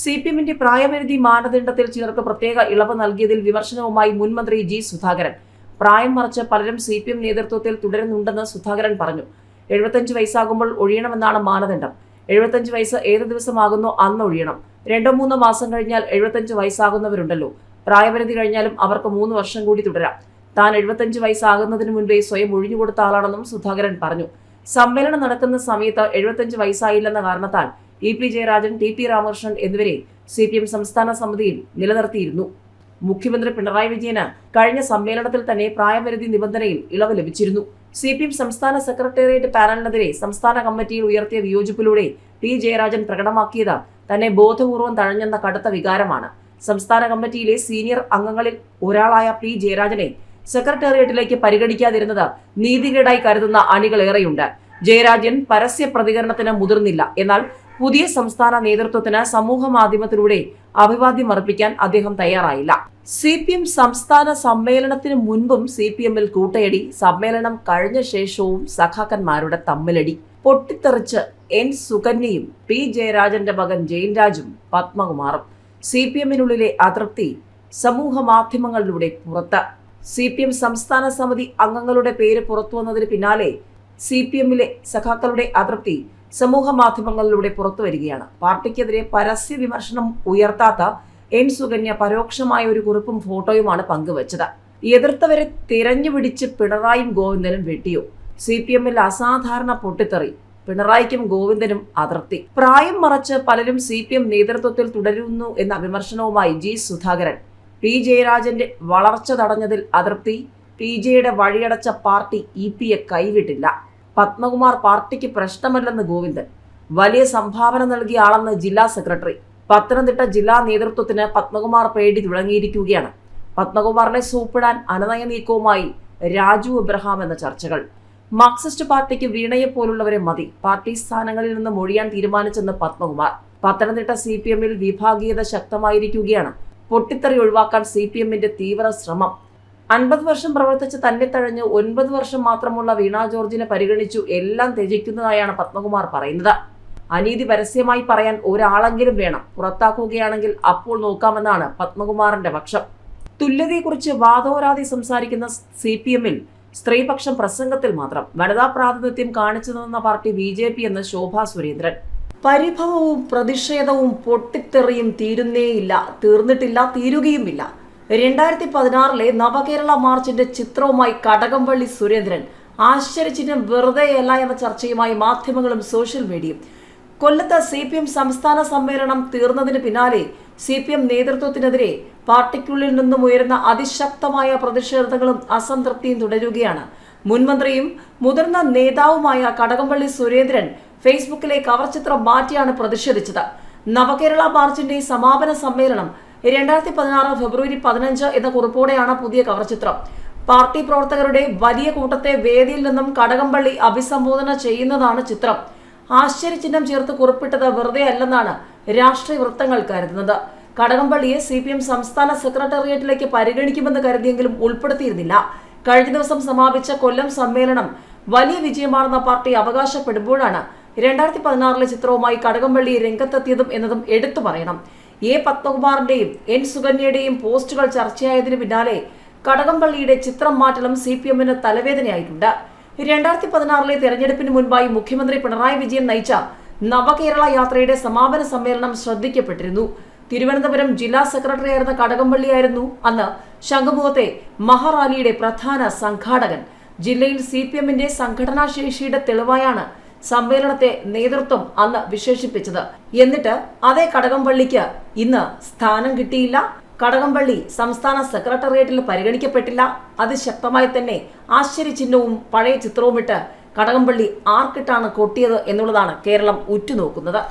C P എമ്മിന്റെ പ്രായപരിധി മാനദണ്ഡത്തിൽ ചിലർക്ക് പ്രത്യേക ഇളവ് നൽകിയതിൽ വിമർശനവുമായി മുൻമന്ത്രി ജി സുധാകരൻ. പ്രായം മറച്ച് പലരും സി പി എം നേതൃത്വത്തിൽ തുടരുന്നുണ്ടെന്ന് സുധാകരൻ പറഞ്ഞു. എഴുപത്തഞ്ച് വയസ്സാകുമ്പോൾ ഒഴിയണമെന്നാണ് മാനദണ്ഡം. എഴുപത്തഞ്ച് വയസ്സ് ഏത് ദിവസമാകുന്നോ അന്ന് ഒഴിയണം. രണ്ടോ മൂന്നോ മാസം കഴിഞ്ഞാൽ എഴുപത്തഞ്ച് വയസ്സാകുന്നവരുണ്ടല്ലോ. പ്രായപരിധി കഴിഞ്ഞാലും അവർക്ക് മൂന്ന് വർഷം കൂടി തുടരാം. താൻ എഴുപത്തഞ്ച് വയസ്സാകുന്നതിന് മുൻപേ സ്വയം ഒഴിഞ്ഞുകൊടുത്ത ആളാണെന്നും സുധാകരൻ പറഞ്ഞു. സമ്മേളനം നടക്കുന്ന സമയത്ത് എഴുപത്തഞ്ച് വയസ്സായില്ലെന്ന കാരണത്താൽ E P Jayarajan T P Ramakrishnan എന്നിവരെ സി പി എം സംസ്ഥാന സമിതിയിൽ നിലനിർത്തിയിരുന്നു. മുഖ്യമന്ത്രി പിണറായി വിജയന് കഴിഞ്ഞ സമ്മേളനത്തിൽ തന്നെ പ്രായപരിധി നിബന്ധനയിൽ ഇളവ് ലഭിച്ചിരുന്നു. സി പി എം സംസ്ഥാന സെക്രട്ടേറിയറ്റ് പാനലിനെതിരെ സംസ്ഥാന കമ്മിറ്റിയിൽ ഉയർത്തിയ വിയോജിപ്പിലൂടെ ടി ജയരാജൻ പ്രകടമാക്കിയത് തന്നെ ബോധപൂർവം തഴഞ്ഞെന്ന കടുത്ത വികാരമാണ്. സംസ്ഥാന കമ്മിറ്റിയിലെ സീനിയർ അംഗങ്ങളിൽ ഒരാളായ പി ജയരാജനെ സെക്രട്ടേറിയറ്റിലേക്ക് പരിഗണിക്കാതിരുന്നത് നീതികേടായി കരുതുന്ന അണികളേറെയുണ്ട്. ജയരാജൻ പരസ്യ പ്രതികരണത്തിന് മുതിർന്നില്ല. എന്നാൽ പുതിയ സംസ്ഥാന നേതൃത്വത്തിന് സമൂഹ മാധ്യമത്തിലൂടെ അഭിവാദ്യം അർപ്പിക്കാൻ അദ്ദേഹം തയ്യാറായില്ല. സി പി എം സംസ്ഥാന സമ്മേളനത്തിന് മുൻപും സി പി എമ്മിൽ കൂട്ടയടി സമ്മേളനം കഴിഞ്ഞ ശേഷവും സഖാക്കന്മാരുടെ തമ്മിലടി. പൊട്ടിത്തെറിച്ച് എൻ സുകന്യയും പി ജയരാജന്റെ മകൻ ജയൻരാജും പത്മകുമാറും. സി പി എമ്മിനുള്ളിലെ അതൃപ്തി സമൂഹ മാധ്യമങ്ങളിലൂടെ പുറത്ത്. സി പി എം സംസ്ഥാന സമിതി അംഗങ്ങളുടെ പേര് പുറത്തുവന്നതിന് പിന്നാലെ സി പി എമ്മിലെ സഖാക്കളുടെ അതൃപ്തി സമൂഹ മാധ്യമങ്ങളിലൂടെ പുറത്തു വരികയാണ്. പാർട്ടിക്കെതിരെ പരസ്യ വിമർശനം ഉയർത്താത്ത എൻ സുകന്യ പരോക്ഷമായ ഒരു കുറിപ്പും ഫോട്ടോയുമാണ് പങ്കുവച്ചത്. എതിർത്തവരെ തിരഞ്ഞുപിടിച്ച് പിണറായും ഗോവിന്ദനും വെട്ടിയോ? സി പി എമ്മിൽ അസാധാരണ പൊട്ടിത്തെറി. പിണറായിക്കും ഗോവിന്ദനും അതിർത്തി പ്രായം മറച്ച് പലരും സി പി എം നേതൃത്വത്തിൽ തുടരുന്നു എന്ന വിമർശനവുമായി ജി സുധാകരൻ. പി ജയരാജന്റെ വളർച്ച തടഞ്ഞതിൽ അതിർത്തി പി ജെയുടെ വഴിയടച്ച പാർട്ടി ഇ പിയെ കൈവിട്ടില്ല. പത്മകുമാർ പാർട്ടിക്ക് പ്രശ്നമല്ലെന്ന് ഗോവിന്ദൻ. വലിയ സംഭാവന നൽകിയ ആളെന്ന് ജില്ലാ സെക്രട്ടറി. പത്തനംതിട്ട ജില്ലാ നേതൃത്വത്തിന് പത്മകുമാർ പേടി തുടങ്ങിയിരിക്കുകയാണ്. പത്മകുമാറിനെ സൂപ്പിടാൻ അനനയ നീക്കവുമായി രാജു എബ്രഹാം എന്ന ചർച്ചകൾ. മാർക്സിസ്റ്റ് പാർട്ടിക്ക് വീണയെ പോലുള്ളവരെ മതി. പാർട്ടി സ്ഥാനങ്ങളിൽ നിന്ന് മൊഴിയാൻ തീരുമാനിച്ചെന്ന് പത്മകുമാർ. പത്തനംതിട്ട സി പി എമ്മിൽ വിഭാഗീയത ശക്തമായിരിക്കുകയാണ്. പൊട്ടിത്തെറി ഒഴിവാക്കാൻ സി പി എമ്മിന്റെ തീവ്ര ശ്രമം. അൻപത് വർഷം പ്രവർത്തിച്ച് തന്നെ തഴഞ്ഞ് ഒൻപത് വർഷം മാത്രമുള്ള വീണ ജോർജിനെ പരിഗണിച്ചു എല്ലാം ത്യജിക്കുന്നതായാണ് പത്മകുമാർ പറയുന്നത്. അനീതി പരസ്യമായി പറയാൻ ഒരാളെങ്കിലും വേണം. പുറത്താക്കുകയാണെങ്കിൽ അപ്പോൾ നോക്കാമെന്നാണ് പത്മകുമാറിന്റെ പക്ഷം. തുല്യതയെക്കുറിച്ച് വാദോരാതി സംസാരിക്കുന്ന സി പി എമ്മിൽ സ്ത്രീപക്ഷം പ്രസംഗത്തിൽ മാത്രം വനിതാ പ്രാതിനിധ്യം കാണിച്ചു നിന്ന പാർട്ടി ബി ജെ പി എന്ന് ശോഭാ സുരേന്ദ്രൻ. പരിഭവവും പ്രതിഷേധവും പൊട്ടിത്തെറിയും തീരുന്നേയില്ല തീർന്നിട്ടില്ല തീരുകയുമില്ല. രണ്ടായിരത്തി പതിനാറിലെ നവകേരള മാർച്ചിന്റെ ചിത്രവുമായി കടകംപള്ളി സുരേന്ദ്രൻ ആശ്ചര്യചിഹ്നം വെറുതെയല്ല എന്ന ചർച്ചയുമായി മാധ്യമങ്ങളും സോഷ്യൽ മീഡിയയും. കൊല്ലത്ത് സി പി എം സംസ്ഥാന സമ്മേളനം തീർന്നതിന് പിന്നാലെ സി പി എം നേതൃത്വത്തിനെതിരെ പാർട്ടിക്കുള്ളിൽ നിന്നും ഉയരുന്ന അതിശക്തമായ പ്രതിഷേധങ്ങളും അസംതൃപ്തിയും തുടരുകയാണ്. മുൻമന്ത്രിയും മുതിർന്ന നേതാവുമായ കടകംപള്ളി സുരേന്ദ്രൻ ഫേസ്ബുക്കിലെ കവർ ചിത്രം മാറ്റിയാണ് പ്രതിഷേധിച്ചത്. നവകേരള മാർച്ചിന്റെ സമാപന സമ്മേളനം രണ്ടായിരത്തി പതിനാറ് ഫെബ്രുവരി പതിനഞ്ച് എന്ന കുറിപ്പോടെയാണ് പുതിയ കവർ ചിത്രം. പാർട്ടി പ്രവർത്തകരുടെ വലിയ കൂട്ടത്തെ വേദിയിൽ നിന്നും കടകംപള്ളി അഭിസംബോധന ചെയ്യുന്നതാണ് ചിത്രം. ആശ്ചര്യചിഹ്നം ചേർത്ത് കുറിപ്പിട്ടത് വെറുതെ അല്ലെന്നാണ് രാഷ്ട്രീയ വൃത്തങ്ങൾ കരുതുന്നത്. കടകംപള്ളിയെ സി പി എം സംസ്ഥാന സെക്രട്ടേറിയറ്റിലേക്ക് പരിഗണിക്കുമെന്ന് കരുതിയെങ്കിലും ഉൾപ്പെടുത്തിയിരുന്നില്ല. കഴിഞ്ഞ ദിവസം സമാപിച്ച കൊല്ലം സമ്മേളനം വലിയ വിജയമാണെന്ന പാർട്ടി അവകാശപ്പെടുമ്പോഴാണ് രണ്ടായിരത്തി പതിനാറിലെ ചിത്രവുമായി കടകംപള്ളി രംഗത്തെത്തിയതും എന്നതും എടുത്തു പറയണം. എ പത്മകുമാറിന്റെയും എൻ സുകന്യയുടെയും പോസ്റ്റുകൾ ചർച്ചയായതിനു പിന്നാലെ കടകംപള്ളിയുടെ ചിത്രം മാറ്റലും സി പി എമ്മിന് തലവേദനയായിട്ടുണ്ട്. രണ്ടായിരത്തി പതിനാറിലെ തെരഞ്ഞെടുപ്പിന് മുൻപായി മുഖ്യമന്ത്രി പിണറായി വിജയൻ നയിച്ച നവകേരള യാത്രയുടെ സമാപന സമ്മേളനം ശ്രദ്ധിക്കപ്പെട്ടിരുന്നു. തിരുവനന്തപുരം ജില്ലാ സെക്രട്ടറി ആയിരുന്ന കടകംപള്ളിയായിരുന്നു അന്ന് ശംഖുമുഖത്തെ മഹാറാലിയുടെ പ്രധാന സംഘാടകൻ. ജില്ലയിൽ സി പി എമ്മിന്റെ സംഘടനാ ശേഷിയുടെ തെളിവായാണ് സമ്മേളനത്തെ നേതൃത്വം അന്ന് വിശേഷിപ്പിച്ചത്. എന്നിട്ട് അതേ കടകംപള്ളിക്ക് ഇന്ന് സ്ഥാനം കിട്ടിയില്ല. കടകംപള്ളി സംസ്ഥാന സെക്രട്ടേറിയറ്റിൽ പരിഗണിക്കപ്പെട്ടില്ല. അതിശക്തമായി തന്നെ ആശ്ചര്യചിഹ്നവും പഴയ ചിത്രവുമിട്ട് കടകംപള്ളി ആർക്കിട്ടാണ് കൊട്ടിയത് എന്നുള്ളതാണ് കേരളം ഉറ്റുനോക്കുന്നത്.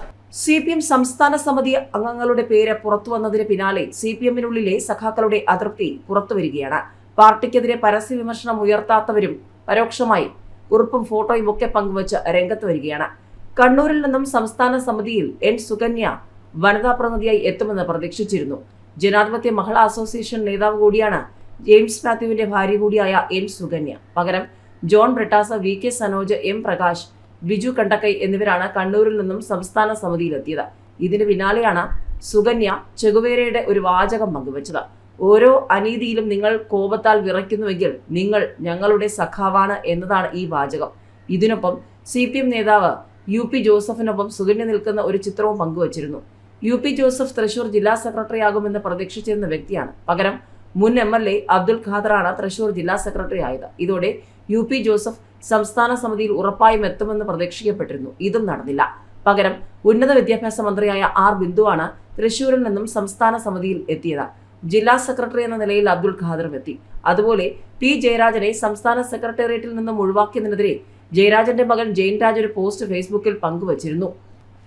സി പി എം സംസ്ഥാന സമിതി അംഗങ്ങളുടെ പേര് പുറത്തുവന്നതിന് പിന്നാലെ സി പി എമ്മിനുള്ളിലെ സഖാക്കളുടെ അതൃപ്തി പുറത്തുവരികയാണ് പാർട്ടിക്കെതിരെ പരസ്യ വിമർശനം ഉയർത്താത്തവരും പരോക്ഷമായി കുറിപ്പും ഫോട്ടോയും ഒക്കെ പങ്കുവച്ച് രംഗത്ത് വരികയാണ്. കണ്ണൂരിൽ നിന്നും സംസ്ഥാന സമിതിയിൽ എൻ സുകന്യ വനിതാ പ്രതിനിധിയായി എത്തുമെന്ന് പ്രതീക്ഷിച്ചിരുന്നു. ജനാധിപത്യ മഹിളാ അസോസിയേഷൻ നേതാവ് കൂടിയാണ് ജെയിംസ് മാത്യുവിന്റെ ഭാര്യ കൂടിയായ എൻ സുകന്യ. പകരം John Brittas V K Sanoj M Prakash Biju Kandakkai എന്നിവരാണ് കണ്ണൂരിൽ നിന്നും സംസ്ഥാന സമിതിയിലെത്തിയത്. ഇതിന് പിന്നാലെയാണ് സുകന്യ ചെകുവേരയുടെ ഒരു വാചകം പങ്കുവച്ചത്. ഓരോ അനീതിയിലും നിങ്ങൾ കോപത്താൽ വിറയ്ക്കുന്നുവെങ്കിൽ നിങ്ങൾ ഞങ്ങളുടെ സഖാവാണ് എന്നതാണ് ഈ വാചകം. ഇതിനൊപ്പം സി പി എം നേതാവ് യു പി ജോസഫിനൊപ്പം സുകന്യ നിൽക്കുന്ന ഒരു ചിത്രവും പങ്കുവച്ചിരുന്നു. യു പി ജോസഫ് തൃശൂർ ജില്ലാ സെക്രട്ടറി ആകുമെന്ന് പ്രതീക്ഷിച്ചിരുന്ന വ്യക്തിയാണ്. പകരം മുൻ എം എൽ എ അബ്ദുൽ ഖാദറാണ് തൃശൂർ ജില്ലാ സെക്രട്ടറി ആയത് ഇതോടെ യു പി ജോസഫ് സംസ്ഥാന സമിതിയിൽ ഉറപ്പായും എത്തുമെന്ന് പ്രതീക്ഷിക്കപ്പെട്ടിരുന്നു. ഇതും നടന്നില്ല. പകരം ഉന്നത വിദ്യാഭ്യാസ മന്ത്രിയായ ആർ ബിന്ദുവാണ് തൃശൂരിൽ നിന്നും സംസ്ഥാന സമിതിയിൽ എത്തിയത്. ജില്ലാ സെക്രട്ടറി എന്ന നിലയിൽ അബ്ദുൾ ഖാദറും എത്തി അതുപോലെ പി ജയരാജനെ സംസ്ഥാന സെക്രട്ടേറിയറ്റിൽ നിന്നും ഒഴിവാക്കിയതിനെതിരെ ജയരാജന്റെ മകൻ ജെയിൻ രാജ് ഒരു പോസ്റ്റ് ഫേസ്ബുക്കിൽ പങ്കുവച്ചിരുന്നു.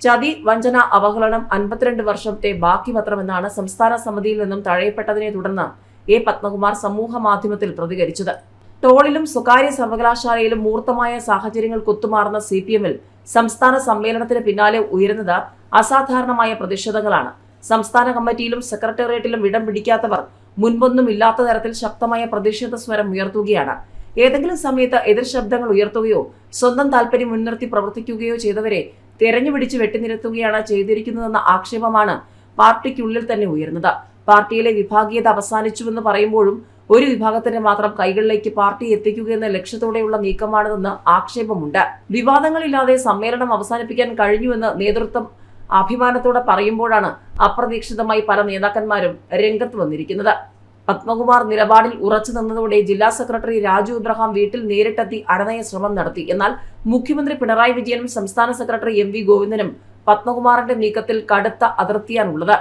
ചതി വഞ്ചന അവഹേളനം അൻപത്തിരണ്ട് വർഷത്തെ ബാക്കി പത്രമെന്നാണ് സംസ്ഥാന സമിതിയിൽ നിന്നും തഴയപ്പെട്ടതിനെ തുടർന്ന് എ പത്മകുമാർ സമൂഹ മാധ്യമത്തിൽ പ്രതികരിച്ചത്. ടോളിലും സ്വകാര്യ സർവകലാശാലയിലും മൂർത്തമായ സാഹചര്യങ്ങൾ കൊത്തുമാറുന്ന സി സംസ്ഥാന സമ്മേളനത്തിന് പിന്നാലെ ഉയരുന്നത് അസാധാരണമായ പ്രതിഷേധങ്ങളാണ്. സംസ്ഥാന കമ്മിറ്റിയിലും സെക്രട്ടേറിയറ്റിലും ഇടം പിടിക്കാത്തവർ മുൻപൊന്നും ഇല്ലാത്ത തരത്തിൽ ശക്തമായ പ്രതിഷേധ സ്വരം ഉയർത്തുകയാണ്. ഏതെങ്കിലും സമയത്ത് എതിർ ശബ്ദങ്ങൾ ഉയർത്തുകയോ സ്വന്തം താല്പര്യം മുൻനിർത്തി പ്രവർത്തിക്കുകയോ ചെയ്തവരെ തെരഞ്ഞുപിടിച്ച് വെട്ടിനിരത്തുകയാണ് ചെയ്തിരിക്കുന്നതെന്ന ആക്ഷേപമാണ് പാർട്ടിക്കുള്ളിൽ തന്നെ ഉയർന്നത് പാർട്ടിയിലെ വിഭാഗീയത അവസാനിച്ചുവെന്ന് പറയുമ്പോഴും ഒരു വിഭാഗത്തിന്റെ മാത്രം കൈകളിലേക്ക് പാർട്ടി എത്തിക്കുക എന്ന ലക്ഷ്യത്തോടെയുള്ള നീക്കമാണിതെന്ന് ആക്ഷേപമുണ്ട്. വിവാദങ്ങളില്ലാതെ സമ്മേളനം അവസാനിപ്പിക്കാൻ കഴിഞ്ഞുവെന്ന് നേതൃത്വം അഭിമാനത്തോടെ പറയുമ്പോഴാണ് അപ്രതീക്ഷിതമായി പല നേതാക്കന്മാരും രംഗത്ത് വന്നിരിക്കുന്നത്. പത്മകുമാർ നിലപാടിൽ ഉറച്ചു നിന്നതോടെ ജില്ലാ സെക്രട്ടറി രാജു ഇബ്രഹാം വീട്ടിൽ നേരിട്ടെത്തി അടനയ ശ്രമം നടത്തി. എന്നാൽ മുഖ്യമന്ത്രി പിണറായി വിജയനും സംസ്ഥാന സെക്രട്ടറി എം വി ഗോവിന്ദനും പത്മകുമാറിന്റെ നീക്കത്തിൽ കടുത്ത അതിർത്തിയാണുള്ളത്.